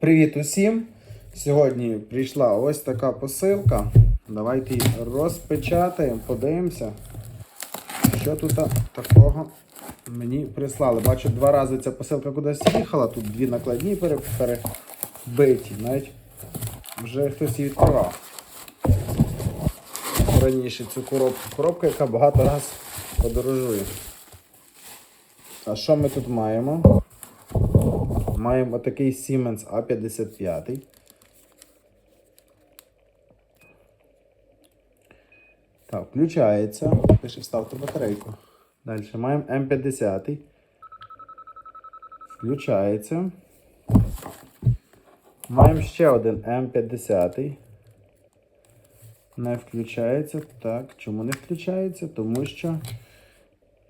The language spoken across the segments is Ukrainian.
Привіт усім! Сьогодні прийшла ось така посилка. Давайте її розпечатаємо, подивимося, що тут такого мені прислали. Бачу, два рази ця посилка кудись їхала, тут дві накладні перебиті. Навіть вже хтось її відкривав. Раніше цю коробку. Коробка, яка багато раз подорожує. А що ми тут маємо? Маємо такий Siemens A55. Так, включається. Пише вставте батарейку. Далі маємо М50. Включається. Маємо ще один М50. Не включається. Так, чому не включається? Тому що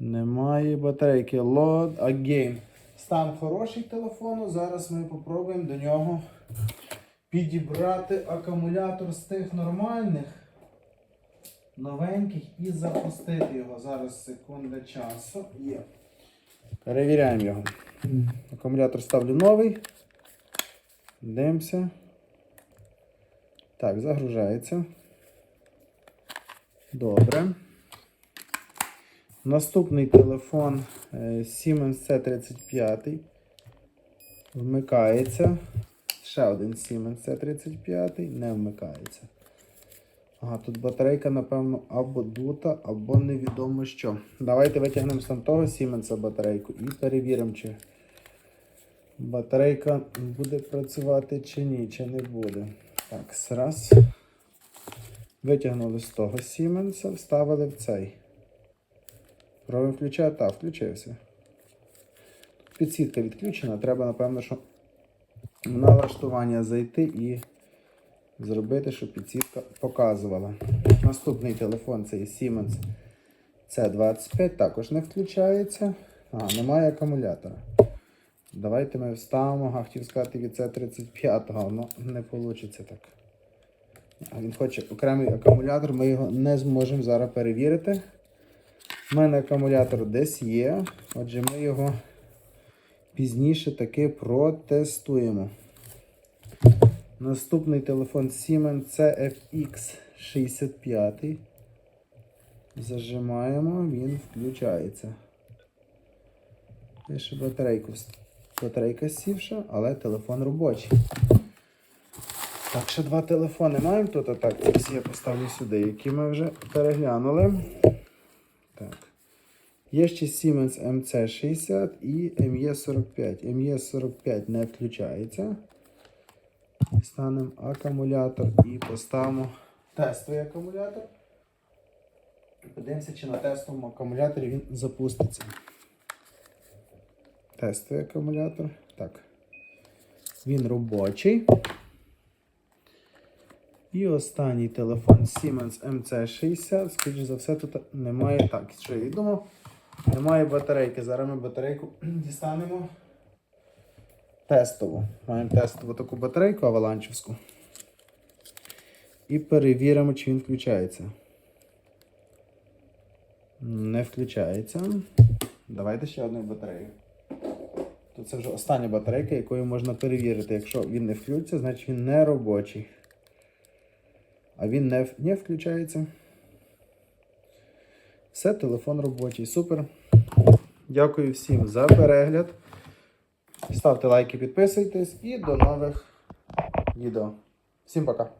немає батарейки. Load again. Стан хороший телефону. Зараз ми попробуємо до нього підібрати акумулятор з тих нормальних, новеньких і запустити його. Зараз секунда часу. Є. Перевіряємо його. Акумулятор ставлю новий. Дивимося. Так, загружається. Добре. Наступний телефон е, Siemens C35. Вмикається. Ще один Siemens C35 не вмикається. Ага, тут батарейка, напевно, або дута, або невідомо що. Давайте витягнемо з того Siemens батарейку і перевіримо, чи батарейка буде працювати чи ні, чи не буде. Так, раз. Витягнули з того Siemens, вставили в цей. Пробуємо включати. Так, включився. Підсвітка відключена. Треба, напевно, що налаштування зайти і зробити, щоб підсвітка показувала. Наступний телефон це Siemens C25, також не включається. А, немає акумулятора. Давайте ми вставимо, а хотів сказати від C35, але не вийде так. Він хоче окремий акумулятор, ми його не зможемо зараз перевірити. У мене акумулятор десь є, отже, ми його пізніше таки протестуємо. Наступний телефон Siemens CFX 65. Зажимаємо, він включається. Пише батарейку. Батарейка сівша, але телефон робочий. Так, ще два телефони маємо тут, а так, я поставлю сюди, які ми вже переглянули. Є ще Siemens MC60 і ME45. ME45 не включається. Станемо акумулятор і поставимо тестовий акумулятор. Подивимося, чи на тестовому акумуляторі він запуститься. Тестовий акумулятор. Так. Він робочий. І останній телефон Siemens MC60. Скоріше за все, тут немає. Так, що я думав. Немає батарейки. Зараз ми батарейку дістанемо тестову. Маємо тестову таку батарейку аваланчевську. І перевіримо, чи він включається. Не включається. Давайте ще одну батарею. Тут це вже остання батарейка, якою можна перевірити. Якщо він не включиться, значить він не робочий. А він не, не включається. Все, телефон робочий. Супер. Дякую всім за перегляд. Ставте лайки, підписуйтесь і до нових відео. Всім пока.